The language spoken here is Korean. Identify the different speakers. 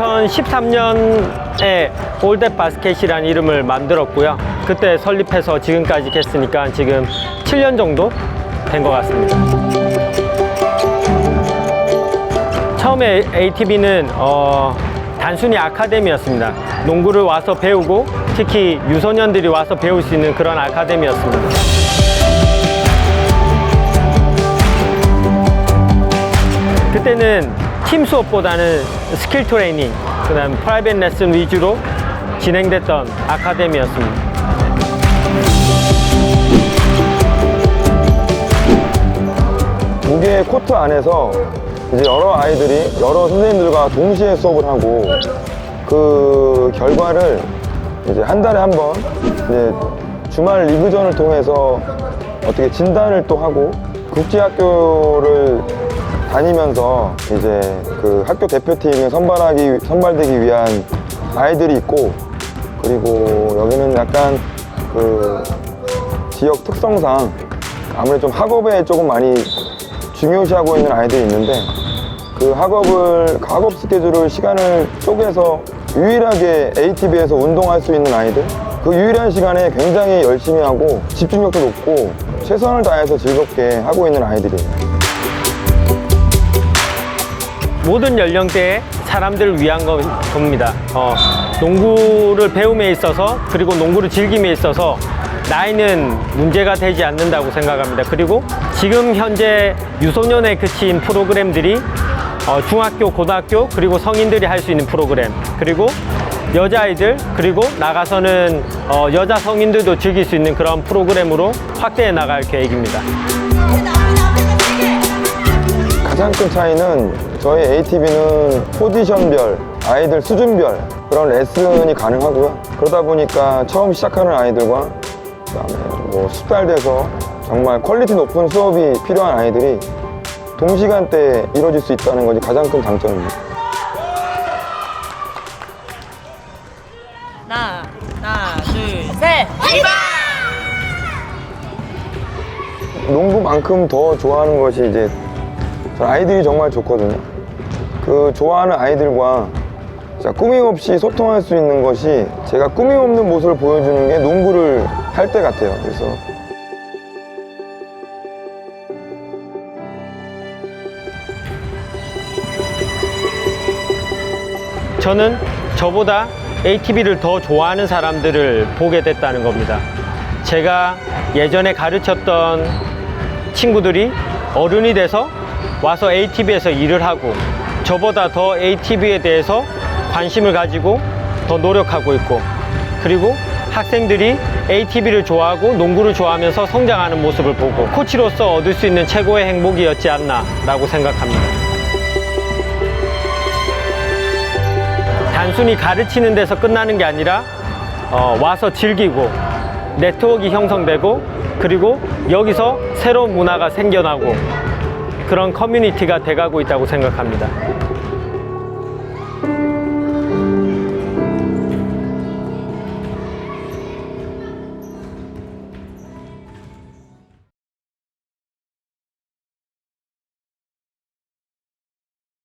Speaker 1: 2013년에 올댓 바스켓이라는 이름을 만들었고요. 그때 설립해서 지금까지 했으니까 지금 7년 정도 된 것 같습니다. 처음에 ATB는 어, 단순히 아카데미였습니다. 농구를 와서 배우고 특히 유소년들이 와서 배울 수 있는 그런 아카데미였습니다. 그때는 팀 수업보다는 스킬 트레이닝, 그 다음 프라이빗 레슨 위주로 진행됐던 아카데미였습니다.
Speaker 2: 두 개의 코트 안에서 이제 여러 아이들이 여러 선생님들과 동시에 수업을 하고 그 결과를 이제 한 달에 한 번 이제 주말 리그전을 통해서 어떻게 진단을 또 하고 국제학교를 다니면서 이제 그 학교 대표팀에 선발하기 선발되기 위한 아이들이 있고 그리고 여기는 약간 그 지역 특성상 아무래도 좀 학업에 조금 많이 중요시하고 있는 아이들이 있는데 그 학업을 그 학업 스케줄을 시간을 쪼개서 유일하게 ATB에서 운동할 수 있는 아이들 그 유일한 시간에 굉장히 열심히 하고 집중력도 높고 최선을 다해서 즐겁게 하고 있는 아이들이에요.
Speaker 1: 모든 연령대의 사람들을 위한 거- 겁니다. 어, 농구를 배움에 있어서 그리고 농구를 즐김에 있어서 나이는 문제가 되지 않는다고 생각합니다. 그리고 지금 현재 유소년에 그친 프로그램들이 어, 중학교, 고등학교 그리고 성인들이 할 수 있는 프로그램 그리고 여자아이들 그리고 나가서는 어, 여자 성인들도 즐길 수 있는 그런 프로그램으로 확대해 나갈 계획입니다.
Speaker 2: 가장 큰 차이는 저희 ATB는 포지션별, 아이들 수준별 그런 레슨이 가능하고요. 그러다 보니까 처음 시작하는 아이들과 그다음에 뭐 숙달돼서 정말 퀄리티 높은 수업이 필요한 아이들이 동시간대에 이루어질 수 있다는 것이 가장 큰 장점입니다.
Speaker 3: 하나, 하나, 둘, 셋.
Speaker 2: 농구만큼 더 좋아하는 것이 이제 전 아이들이 정말 좋거든요. 그 좋아하는 아이들과 진짜 꾸밈 없이 소통할 수 있는 것이 제가 꾸밈 없는 모습을 보여주는 게 농구를 할 때 같아요. 그래서
Speaker 1: 저는 저보다 ATV를 더 좋아하는 사람들을 보게 됐다는 겁니다. 제가 예전에 가르쳤던 친구들이 어른이 돼서 와서 ATV에서 일을 하고 저보다 더 ATV에 대해서 관심을 가지고 더 노력하고 있고 그리고 학생들이 ATV를 좋아하고 농구를 좋아하면서 성장하는 모습을 보고 코치로서 얻을 수 있는 최고의 행복이었지 않나라고 생각합니다. 단순히 가르치는 데서 끝나는 게 아니라 어, 와서 즐기고 네트워크 형성되고 그리고 여기서 새로운 문화가 생겨나고 그런 커뮤니티가 돼가고 있다고 생각합니다.